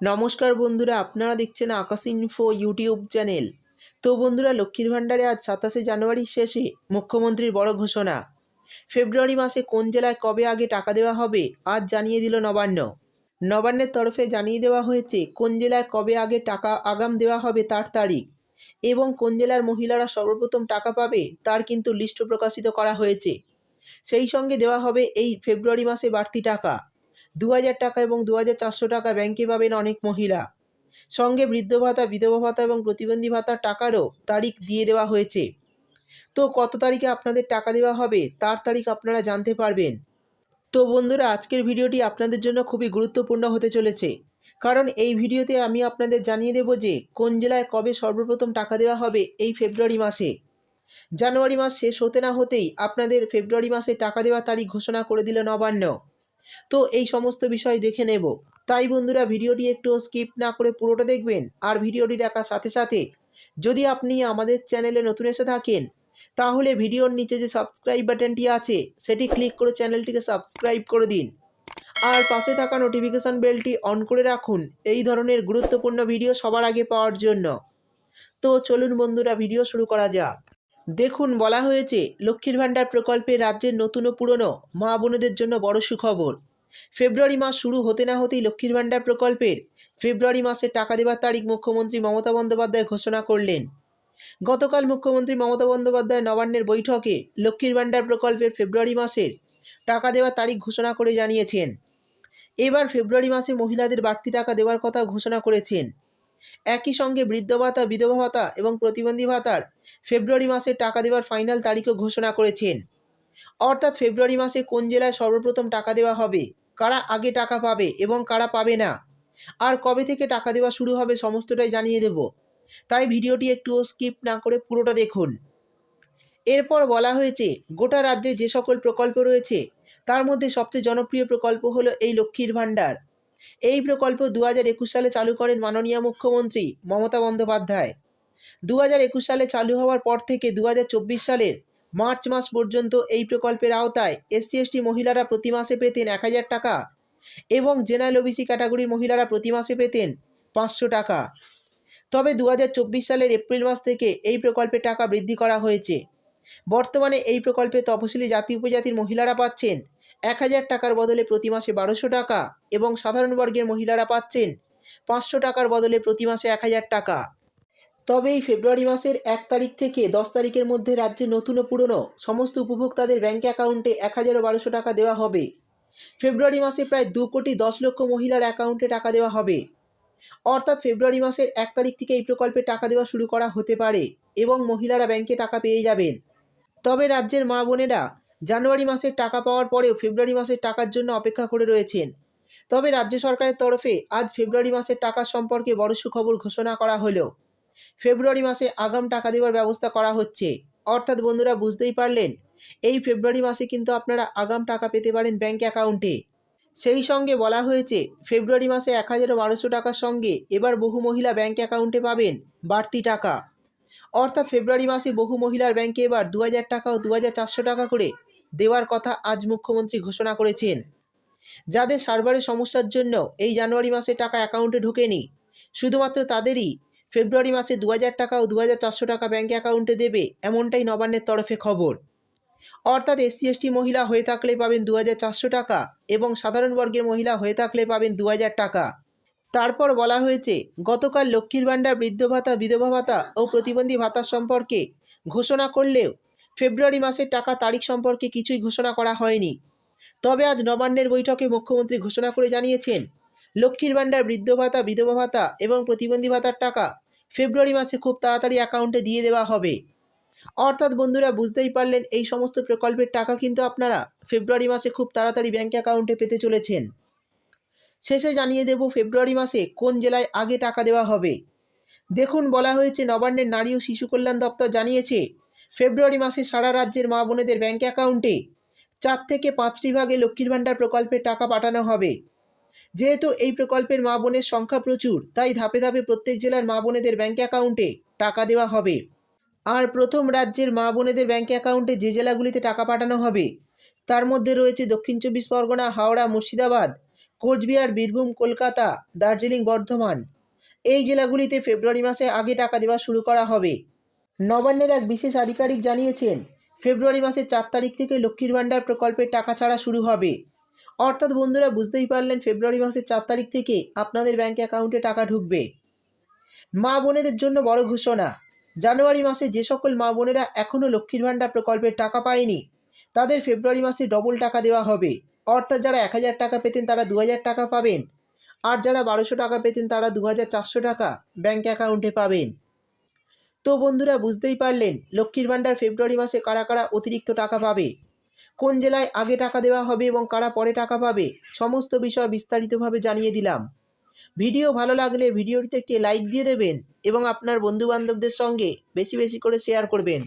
নমস্কার বন্ধুরা, আপনারা দেখছেন আকাশ ইনফো ইউটিউব চ্যানেল তো বন্ধুরা, লক্ষ্মীর ভাণ্ডারে আজ সাতাশে জানুয়ারির শেষে মুখ্যমন্ত্রীর বড় ঘোষণা। ফেব্রুয়ারি মাসে কোন জেলায় কবে আগে টাকা দেওয়া হবে, আজ জানিয়ে দিল নবান্ন। নবান্নের তরফে জানিয়ে দেওয়া হয়েছে কোন জেলায় কবে আগে টাকা আগাম দেওয়া হবে তার তারিখ। এবং কোন জেলার মহিলারা সর্বপ্রথম টাকা পাবে, তার কিন্তু লিস্ট প্রকাশিত করা হয়েছে। সেই সঙ্গে দেওয়া হবে এই ফেব্রুয়ারি মাসে বাড়তি টাকা। দু হাজার টাকা এবং দু হাজার চারশো টাকা ব্যাংকে পাবেন অনেক মহিলা। সঙ্গে বৃদ্ধ ভাতা, বিধবা ভাতা এবং প্রতিবন্ধী ভাতার টাকারও তারিখ দিয়ে দেওয়া হয়েছে। তো কত তারিখে আপনাদের টাকা দেওয়া হবে তার তারিখ আপনারা জানতে পারবেন। তো বন্ধুরা, আজকের ভিডিওটি আপনাদের জন্য খুবই গুরুত্বপূর্ণ হতে চলেছে। কারণ এই ভিডিওতে আমি আপনাদের জানিয়ে দেব যে কোন জেলায় কবে সর্বপ্রথম টাকা দেওয়া হবে এই ফেব্রুয়ারি মাসে। জানুয়ারি মাস শেষ হতে না হতেই আপনাদের ফেব্রুয়ারি মাসে টাকা দেওয়ার তারিখ ঘোষণা করে দিল নবান্ন। তো এই সমস্ত বিষয় দেখে নেব। তাই বন্ধুরা ভিডিওটি একটু স্কিপ না করে পুরোটা দেখবেন আর ভিডিওটি দেখার সাথে সাথে যদি আপনি আমাদের চ্যানেলে নতুন এসে থাকেন, তাহলে ভিডিওর নিচে যে সাবস্ক্রাইব বাটনটি আছে, সেটি ক্লিক করে চ্যানেলটিকে সাবস্ক্রাইব করে দিন। আর পাশে থাকা নোটিফিকেশান বেলটি অন করে রাখুন এই ধরনের গুরুত্বপূর্ণ ভিডিও সবার আগে পাওয়ার জন্য। তো চলুন বন্ধুরা ভিডিও শুরু করা যাক। দেখুন, বলা হয়েছে, লক্ষ্মীর ভাণ্ডার প্রকল্পে রাজ্যের নতুন ও পুরনো মা বোনদের জন্য বড় সুখবর। ফেব্রুয়ারি মাস শুরু হতে না হতেই লক্ষ্মীর ভাণ্ডার প্রকল্পের ফেব্রুয়ারি মাসে টাকা দেওয়ার তারিখ মুখ্যমন্ত্রী মমতা বন্দ্যোপাধ্যায় ঘোষণা করলেন। গতকাল মুখ্যমন্ত্রী মমতা বন্দ্যোপাধ্যায় নবান্নের বৈঠকে লক্ষ্মীর ভাণ্ডার প্রকল্পের ফেব্রুয়ারি মাসের টাকা দেওয়ার তারিখ ঘোষণা করে জানিয়েছেন। এবার ফেব্রুয়ারি মাসে মহিলাদের বাড়তি টাকা দেওয়ার কথা ঘোষণা করেছেন। একই সঙ্গে বৃদ্ধ ভাতা, বিধবা ভাতা এবং প্রতিবন্ধী ভাতার ফেব্রুয়ারি মাসে টাকা দেওয়ার ফাইনাল তারিখও ঘোষণা করেছেন। অর্থাৎ ফেব্রুয়ারি মাসে কোন জেলায় সর্বপ্রথম টাকা দেওয়া হবে, কারা আগে টাকা পাবে এবং কারা পাবে না, আর কবে থেকে টাকা দেওয়া শুরু হবে সমস্তটাই জানিয়ে দেব। তাই ভিডিওটি একটুও স্কিপ না করে পুরোটা দেখুন। এরপর বলা হয়েছে, গোটা রাজ্যে যে সকল প্রকল্প রয়েছে, তার মধ্যে সবচেয়ে জনপ্রিয় প্রকল্প হলো এই লক্ষ্মীর ভাণ্ডার। এই প্রকল্প দু হাজার একুশ সালে চালু করেন মাননীয় মুখ্যমন্ত্রী মমতা বন্দ্যোপাধ্যায়। দু হাজার একুশ সালে চালু হওয়ার পর থেকে দু হাজার চব্বিশ সালের মার্চ মাস পর্যন্ত এই প্রকল্পের আওতায় এসসি এসটি মহিলারা প্রতি মাসে পেতেন এক হাজার টাকা এবং জেনারেল ওবিসি ক্যাটাগরির মহিলারা প্রতি মাসে পেতেন পাঁচশো টাকা। তবে দু হাজার চব্বিশ সালের এপ্রিল মাস থেকে এই প্রকল্পের টাকা বৃদ্ধি করা হয়েছে। বর্তমানে এই প্রকল্পে তপশিলি জাতি উপজাতির মহিলারা পাচ্ছেন এক হাজার টাকার বদলে প্রতি মাসে বারোশো টাকা এবং সাধারণ বর্গের মহিলারা পাচ্ছেন পাঁচশো টাকার বদলে প্রতি মাসে এক হাজার টাকা। তবে এই ফেব্রুয়ারি মাসের এক তারিখ থেকে দশ তারিখের মধ্যে রাজ্যে নতুন ও পুরনো সমস্ত উপভোক্তাদের ব্যাঙ্ক অ্যাকাউন্টে এক হাজারও বারোশো টাকা দেওয়া হবে। ফেব্রুয়ারি মাসে প্রায় দু কোটি দশ লক্ষ মহিলার অ্যাকাউন্টে টাকা দেওয়া হবে। অর্থাৎ ফেব্রুয়ারি মাসের এক তারিখ থেকে এই প্রকল্পে টাকা দেওয়া শুরু করা হতে পারে এবং মহিলারা ব্যাংকে টাকা পেয়ে যাবেন। তবে রাজ্যের মা বোনেরা জানুয়ারি মাসের টাকা পাওয়ার পরেও ফেব্রুয়ারি মাসের টাকার জন্য অপেক্ষা করে রয়েছেন। তবে রাজ্য সরকারের তরফে আজ ফেব্রুয়ারি মাসের টাকা সম্পর্কে বড় সুখবর ঘোষণা করা হলো ফেব্রুয়ারি মাসে আগাম টাকা দেওয়ার ব্যবস্থা করা হচ্ছে। অর্থাৎ বন্ধুরা বুঝতেই পারলেন, এই ফেব্রুয়ারি মাসে কিন্তু আপনারা আগাম টাকা পেতে পারেন ব্যাঙ্ক অ্যাকাউন্টে। সেই সঙ্গে বলা হয়েছে, ফেব্রুয়ারি মাসে এক হাজার বারোশো টাকার সঙ্গে এবার বহু মহিলা ব্যাঙ্ক অ্যাকাউন্টে পাবেন বাড়তি টাকা। অর্থাৎ ফেব্রুয়ারি মাসে বহু মহিলার ব্যাংকে এবার দু হাজার টাকা ও দু হাজার চারশো টাকা করে দেওয়ার কথা আজ মুখ্যমন্ত্রী ঘোষণা করেছেন। যাদের সার্ভারের সমস্যার জন্য এই জানুয়ারি মাসে টাকা অ্যাকাউন্টে ঢোকেনি, শুধুমাত্র তাদেরই ফেব্রুয়ারি মাসে দু হাজার টাকা ও দু হাজার চারশো টাকা ব্যাঙ্ক অ্যাকাউন্টে দেবে এমনটাই নবান্নের তরফে খবর। অর্থাৎ এসসি, এসটি মহিলা হয়ে থাকলে পাবেন দু হাজার চারশো টাকা এবং সাধারণ বর্গের মহিলা হয়ে থাকলে পাবেন দু হাজার টাকা। তারপর বলা হয়েছে, গতকাল লক্ষ্মীর ভাণ্ডার, বৃদ্ধ ভাতা, বিধবা ভাতা ও প্রতিবন্ধী ভাতা সম্পর্কে ঘোষণা করলেও ফেব্রুয়ারি মাসের টাকা তারিখ সম্পর্কে কিছুই ঘোষণা করা হয়নি। তবে আজ নবান্নের বৈঠকে মুখ্যমন্ত্রী ঘোষণা করে জানিয়েছেন, লক্ষ্মীর ভাণ্ডার বৃদ্ধ ভাতা, বিধবা ভাতা এবং প্রতিবন্ধী ভাতার টাকা ফেব্রুয়ারি মাসে খুব তাড়াতাড়ি অ্যাকাউন্টে দিয়ে দেওয়া হবে। অর্থাৎ বন্ধুরা, বুঝতেই পারলেন এই সমস্ত প্রকল্পের টাকা কিন্তু আপনারা ফেব্রুয়ারি মাসে খুব তাড়াতাড়ি ব্যাঙ্ক অ্যাকাউন্টে পেতে চলেছেন। শেষে জানিয়ে দেব ফেব্রুয়ারি মাসে কোন জেলায় আগে টাকা দেওয়া হবে। দেখুন, বলা হয়েছে নবান্নের নারী ও শিশু কল্যাণ দপ্তর জানিয়েছে ফেব্রুয়ারি মাসে সারা রাজ্যের মা বোনেদের ব্যাঙ্ক অ্যাকাউন্টে চার থেকে পাঁচটি ভাগে লক্ষ্মীর ভাণ্ডার প্রকল্পের টাকা পাঠানো হবে। যেহেতু এই প্রকল্পের মা বোনের সংখ্যা প্রচুর, তাই ধাপে ধাপে প্রত্যেক জেলার মা বোনেদের ব্যাঙ্ক অ্যাকাউন্টে টাকা দেওয়া হবে। আর প্রথম রাজ্যের মা বোনেদের ব্যাঙ্ক অ্যাকাউন্টে যে জেলাগুলিতে টাকা পাঠানো হবে, তার মধ্যে রয়েছে দক্ষিণ চব্বিশ পরগনা, হাওড়া, মুর্শিদাবাদ, কোচবিহার, বীরভূম, কলকাতা, দার্জিলিং, বর্ধমান। এই জেলাগুলিতে ফেব্রুয়ারি মাসে আগে টাকা দেওয়া শুরু করা হবে। নবান্নের এক বিশেষ আধিকারিক জানিয়েছেন, ফেব্রুয়ারি মাসের চার তারিখ থেকে লক্ষ্মীর ভাণ্ডার প্রকল্পের টাকা ছাড়া শুরু হবে। অর্থাৎ বন্ধুরা, বুঝতেই পারলেন ফেব্রুয়ারি মাসের চার তারিখ থেকে আপনাদের ব্যাঙ্ক অ্যাকাউন্টে টাকা ঢুকবে। মা বোনেদের জন্য বড় ঘোষণা, জানুয়ারি মাসে যে সকল মা বোনেরা এখনও লক্ষ্মীর ভাণ্ডার প্রকল্পের টাকা পায়নি, তাদের ফেব্রুয়ারি মাসে ডবল টাকা দেওয়া হবে। অর্থাৎ যারা এক হাজার টাকা পেতেন তারা দু হাজার টাকা পাবেন, আর যারা বারোশো টাকা পেতেন তারা দু হাজার চারশো টাকা ব্যাঙ্ক অ্যাকাউন্টে পাবেন। তো বন্ধুরা বুঝতেই পারলেন, লক্ষ্মীর ভাণ্ডার ফেব্রুয়ারি মাসে কারা কারা অতিরিক্ত টাকা পাবে? কোন জেলায় আগে টাকা দেওয়া হবে এবং কারা পরে টাকা পাবে? সমস্ত বিষয় বিস্তারিতভাবে জানিয়ে দিলাম। ভিডিও ভালো লাগলে ভিডিওটিতে একটি লাইক দিয়ে দেবেন এবং আপনার বন্ধুবান্ধবদের সঙ্গে বেশি বেশি করে শেয়ার করবেন।